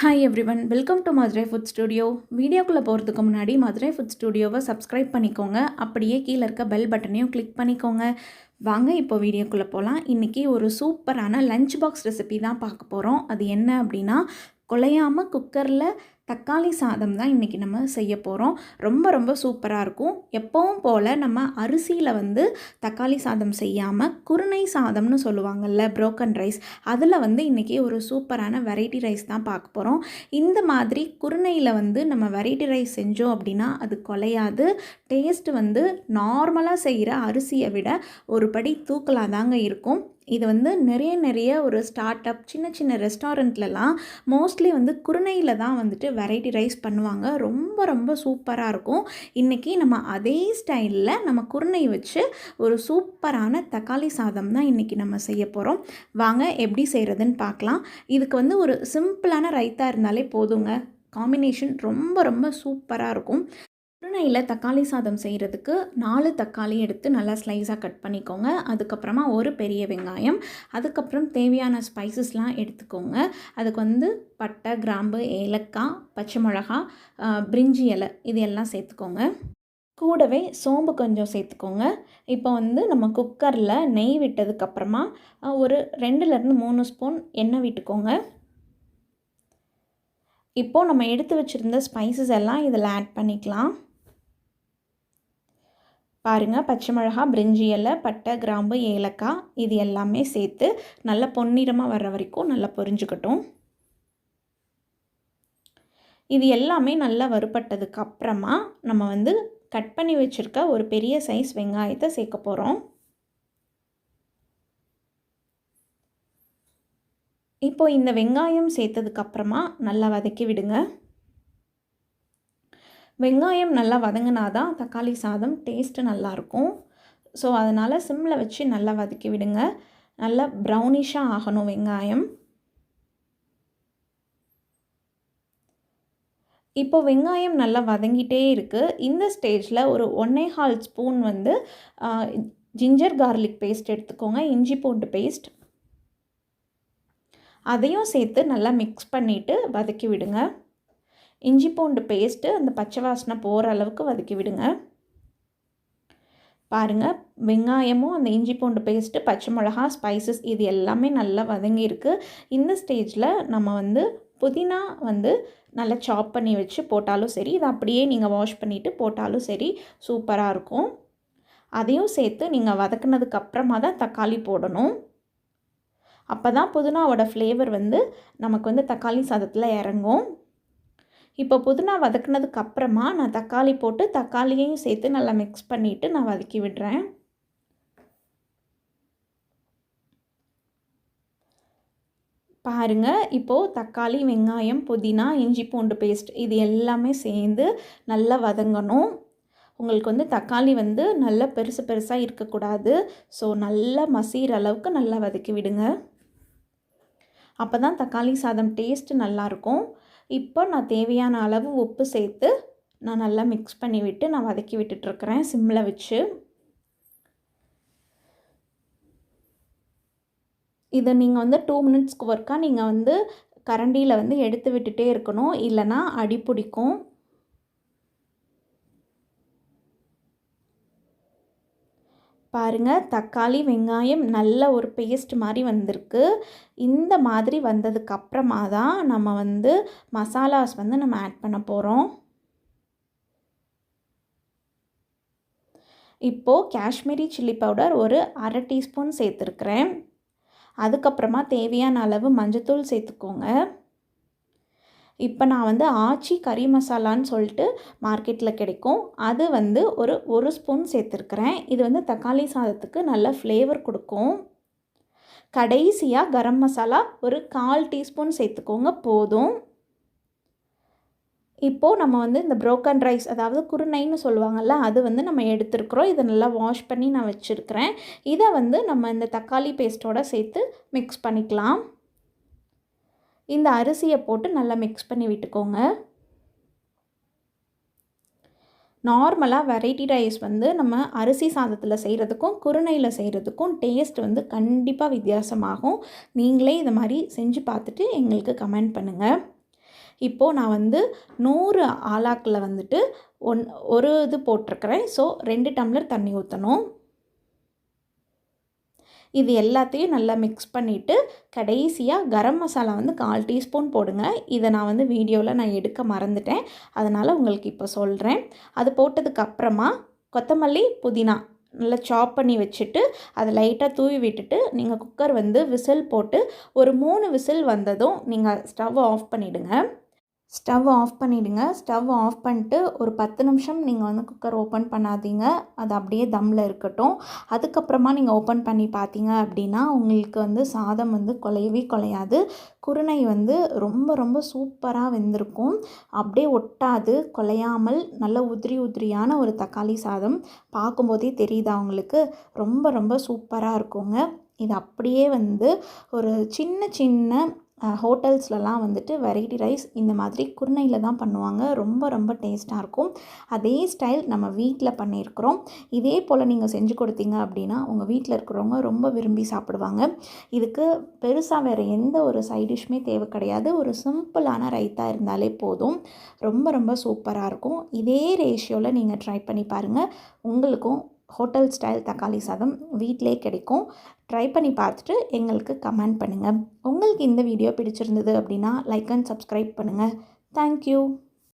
Hi everyone welcome to Madurai food studio வீடியோக்குள்ளே போகிறதுக்கு முன்னாடி மதுரை ஃபுட் ஸ்டுடியோவை சப்ஸ்கிரைப் பண்ணிக்கோங்க. அப்படியே கீழே இருக்க பெல் பட்டனையும் கிளிக் பண்ணிக்கோங்க. வாங்க இப்போ வீடியோக்குள்ளே போகலாம் இன்றைக்கி ஒரு சூப்பரான லஞ்ச் பாக்ஸ் ரெசிபி தான் பார்க்க போகிறோம் அது என்ன அப்படின்னா குலையாமல் குக்கரில் தக்காளி சாதம் தான் இன்றைக்கி நம்ம செய்ய போகிறோம் ரொம்ப ரொம்ப சூப்பராக இருக்கும். எப்பவும் போல் நம்ம அரிசியில் வந்து தக்காளி சாதம் செய்யாமல் குருணை சாதம்னு சொல்லுவாங்கள்ல ப்ரோக்கன் ரைஸ் அதில் வந்து இன்றைக்கி ஒரு சூப்பரான வெரைட்டி ரைஸ் தான் பார்க்க போகிறோம் இந்த மாதிரி குருணையில் வந்து நம்ம வெரைட்டி ரைஸ் செஞ்சோம் அப்படின்னா அது குலையாது. டேஸ்ட் வந்து நார்மலாக செய்கிற அரிசியை விட ஒரு படி தூக்கலாக தாங்க இருக்கும். இது வந்து நிறைய நிறைய ஒரு ஸ்டார்ட் அப் சின்ன சின்ன ரெஸ்டாரண்ட்லலாம் மோஸ்ட்லி வந்து குருணையில் தான் வந்துட்டு வெரைட்டி ரைஸ் பண்ணுவாங்க. ரொம்ப ரொம்ப சூப்பராக இருக்கும். இன்றைக்கி நம்ம அதே ஸ்டைலில் நம்ம குருணை வச்சு ஒரு சூப்பரான தக்காளி சாதம் தான் இன்றைக்கி நம்ம செய்ய போகிறோம் வாங்க எப்படி செய்கிறதுன்னு பார்க்கலாம். இதுக்கு வந்து ஒரு சிம்பிளான ரைத்தாக இருந்தாலே போதுங்க. காம்பினேஷன் ரொம்ப ரொம்ப சூப்பராக இருக்கும். குருணையில் தக்காளி சாதம் செய்கிறதுக்கு நாலு தக்காளி எடுத்து நல்லா ஸ்லைஸாக கட் பண்ணிக்கோங்க. அதுக்கப்புறமா ஒரு பெரிய வெங்காயம் அதுக்கப்புறம் தேவையான ஸ்பைசஸ்லாம் எடுத்துக்கோங்க. அதுக்கு வந்து பட்டை கிராம்பு ஏலக்காய் பச்சை மிளகா பிரிஞ்சி இலை இது எல்லாம் சேர்த்துக்கோங்க. கூடவே சோம்பு கொஞ்சம் சேர்த்துக்கோங்க. இப்போ வந்து நம்ம குக்கரில் நெய் விட்டதுக்கப்புறமா ஒரு ரெண்டுலேருந்து மூணு ஸ்பூன் எண்ணெய் விட்டுக்கோங்க. இப்போது நம்ம எடுத்து வச்சுருந்த ஸ்பைசஸ் எல்லாம் இதில் ஆட் பண்ணிக்கலாம். பாருங்கள் பச்சை மிளகா பிரிஞ்சி இலை பட்டை கிராம்பு ஏலக்காய் இது எல்லாமே சேர்த்து நல்லா பொன்னிறமாக வர்ற வரைக்கும் நல்லா பொரிஞ்சுக்கட்டும். இது எல்லாமே நல்லா வறுபட்டதுக்கு அப்புறமா நம்ம வந்து கட் பண்ணி வச்சுருக்க ஒரு பெரிய சைஸ் வெங்காயத்தை சேர்க்க போகிறோம் இப்போது இந்த வெங்காயம் சேர்த்ததுக்கப்புறமா நல்லா வதக்கி விடுங்க. வெங்காயம் நல்லா வதங்கினா தான் தக்காளி சாதம் டேஸ்ட்டு நல்லாயிருக்கும். ஸோ அதனால் சிம்மில் வச்சு நல்லா வதக்கி விடுங்க. நல்லா ப்ரௌனிஷாக ஆகணும் வெங்காயம். இப்போ வெங்காயம் நல்லா வதங்கிட்டே இருக்குது இந்த ஸ்டேஜில் ஒரு ஒன்னே ஹால் ஸ்பூன் வந்து ஜிஞ்சர் கார்லிக் பேஸ்ட் எடுத்துக்கோங்க. இஞ்சி பூண்டு பேஸ்ட் அதையும் சேர்த்து நல்லா மிக்ஸ் பண்ணிவிட்டு வதக்கி விடுங்க. இஞ்சி பூண்டு பேஸ்ட்டு அந்த பச்சை வாசனை போகிற அளவுக்கு வதக்கி விடுங்க. பாருங்கள் வெங்காயமும் அந்த இஞ்சி பூண்டு பேஸ்ட்டு பச்சை மிளகா ஸ்பைசஸ் இது எல்லாமே நல்லா வதங்கியிருக்கு இந்த ஸ்டேஜில் நம்ம வந்து புதினா வந்து நல்லா சாப் பண்ணி வச்சு போட்டாலும் சரி இதை அப்படியே நீங்கள் வாஷ் பண்ணிவிட்டு போட்டாலும் சரி சூப்பராக இருக்கும். அதையும் சேர்த்து நீங்கள் வதக்குனதுக்கப்புறமா தான் தக்காளி போடணும். அப்போ தான் புதினாவோட ஃப்ளேவர் வந்து நமக்கு வந்து தக்காளி சாதத்தில் இறங்கும். இப்போ புதினா வதக்குனதுக்கு அப்புறமா நான் தக்காளி போட்டு தக்காளியையும் சேர்த்து நல்லா மிக்ஸ் பண்ணிவிட்டு நான் வதக்கி விடுறேன். பாருங்கள் இப்போது தக்காளி வெங்காயம் புதினா இஞ்சி பூண்டு பேஸ்ட் இது எல்லாமே சேர்ந்து நல்லா வதங்கணும். உங்களுக்கு வந்து தக்காளி வந்து நல்லா பெருசு பெருசாக இருக்கக்கூடாது. ஸோ நல்லா மசிகிற அளவுக்கு நல்லா வதக்கி விடுங்க. அப்போ தான் தக்காளி சாதம் டேஸ்ட்டு நல்லாயிருக்கும். இப்போ நான் தேவையான அளவு உப்பு சேர்த்து நான் நல்லா மிக்ஸ் பண்ணி விட்டு நான் வதக்கி விட்டுட்ருக்குறேன் சிம்மில் வச்சு. இதை நீங்கள் வந்து டூ மினிட்ஸ்க்கு ஒர்க்காக நீங்கள் வந்து கரண்டியில் வந்து எடுத்து விட்டுட்டே இருக்கணும். இல்லைனா அடி பிடிக்கும். பாருங்கள் தக்காளி வெங்காயம் நல்ல ஒரு பேஸ்ட் மாதிரி வந்திருக்கு. இந்த மாதிரி வந்ததுக்கு அப்புறமா தான் நம்ம வந்து மசாலாஸ் வந்து நம்ம ஆட் பண்ண போகிறோம் இப்போது காஷ்மீரி சில்லி பவுடர் ஒரு அரை டீஸ்பூன் சேர்த்துருக்குறேன். அதுக்கப்புறமா தேவையான அளவு மஞ்சத்தூள் சேர்த்துக்கோங்க. இப்போ நான் வந்து ஆச்சி கறி மசாலான்னு சொல்லிட்டு மார்க்கெட்டில் கிடைக்கும். அது வந்து ஒரு ஒரு ஸ்பூன் சேர்த்துருக்குறேன். இது வந்து தக்காளி சாதத்துக்கு நல்ல ஃப்ளேவர் கொடுக்கும். கடைசியாக கரம் மசாலா ஒரு கால் டீஸ்பூன் சேர்த்துக்கோங்க போதும். இப்போது நம்ம வந்து இந்த புரோக்கன் ரைஸ் அதாவது குருணைன்னு சொல்லுவாங்கள்ல அது வந்து நம்ம எடுத்துருக்குறோம். இதை நல்லா வாஷ் பண்ணி நான் வச்சுருக்கிறேன். இதை வந்து நம்ம இந்த தக்காளி பேஸ்ட்டோடு சேர்த்து மிக்ஸ் பண்ணிக்கலாம். இந்த அரிசியை போட்டு நல்லா மிக்ஸ் பண்ணி விட்டுக்கோங்க. நார்மலாக வெரைட்டி ரைஸ் வந்து நம்ம அரிசி சாதத்தில் செய்கிறதுக்கும் குருணையில் செய்கிறதுக்கும் டேஸ்ட் வந்து கண்டிப்பாக வித்தியாசமாகும். நீங்களே இதை மாதிரி செஞ்சு பார்த்துட்டு எங்களுக்கு கமெண்ட் பண்ணுங்கள் இப்போது நான் வந்து நூறு ஆலாக்கில் வந்துட்டு ஒன் ஒரு இது போட்டிருக்கிறேன். ஸோ ரெண்டு டம்ளர் தண்ணி ஊற்றணும் இது எல்லாத்தையும் நல்லா மிக்ஸ் பண்ணிவிட்டு கடைசியாக கரம் மசாலா வந்து கால் டீஸ்பூன் போடுங்க. இதை நான் வந்து வீடியோவில் நான் எடுக்க மறந்துட்டேன். அதனால் உங்களுக்கு இப்போ சொல்கிறேன் அது போட்டதுக்கப்புறமா கொத்தமல்லி புதினா நல்லா சாப் பண்ணி வச்சுட்டு அதை லைட்டாக தூவி விட்டுட்டு நீங்கள் குக்கர் வந்து விசில் போட்டு ஒரு மூணு விசில் வந்ததும் நீங்கள் ஸ்டவ் ஆஃப் பண்ணிவிடுங்க ஸ்டவ் ஆஃப் பண்ணிவிடுங்க ஸ்டவ் ஆஃப் பண்ணிட்டு ஒரு பத்து நிமிஷம் நீங்கள் வந்து குக்கர் ஓப்பன் பண்ணாதீங்க. அது அப்படியே தம்மில் இருக்கட்டும். அதுக்கப்புறமா நீங்கள் ஓப்பன் பண்ணி பார்த்தீங்க அப்படின்னா உங்களுக்கு வந்து சாதம் வந்து குலையவே குலையாது. குருணை வந்து ரொம்ப ரொம்ப சூப்பராக வெந்திருக்கும். அப்படியே ஒட்டாது குலையாமல் நல்ல உதிரி உதிரியான ஒரு தக்காளி சாதம் பார்க்கும்போதே தெரியுதா உங்களுக்கு? ரொம்ப ரொம்ப சூப்பராக இருக்குங்க. இது அப்படியே வந்து ஒரு சின்ன சின்ன ஹோட்டல்ஸ்லலாம் வந்துட்டு வெரைட்டி ரைஸ் இந்த மாதிரி குருணையில் தான் பண்ணுவாங்க. ரொம்ப ரொம்ப டேஸ்ட்டாக இருக்கும். அதே ஸ்டைல் நம்ம வீட்டில் பண்ணியிருக்கிறோம். இதே போல் நீங்கள் செஞ்சு கொடுத்தீங்க அப்படின்னா உங்கள் வீட்டில் இருக்கிறவங்க ரொம்ப விரும்பி சாப்பிடுவாங்க. இதுக்கு பெருசாக வேறு எந்த ஒரு சைட் தேவை கிடையாது. ஒரு சிம்பிளான ரைத்தா இருந்தாலே போதும். ரொம்ப ரொம்ப சூப்பராக இருக்கும். இதே ரேஷியோவில் நீங்கள் ட்ரை பண்ணி பாருங்கள் உங்களுக்கும் ஹோட்டல் ஸ்டைல் தக்காளி சாதம் வீட்டிலே கிடைக்கும். ட்ரை பண்ணி பார்த்துட்டு எங்களுக்கு கமெண்ட் பண்ணுங்கள் உங்களுக்கு இந்த வீடியோ பிடிச்சிருந்தது அப்படின்னா லைக் அண்ட் சப்ஸ்கிரைப் பண்ணுங்கள் தேங்க்யூ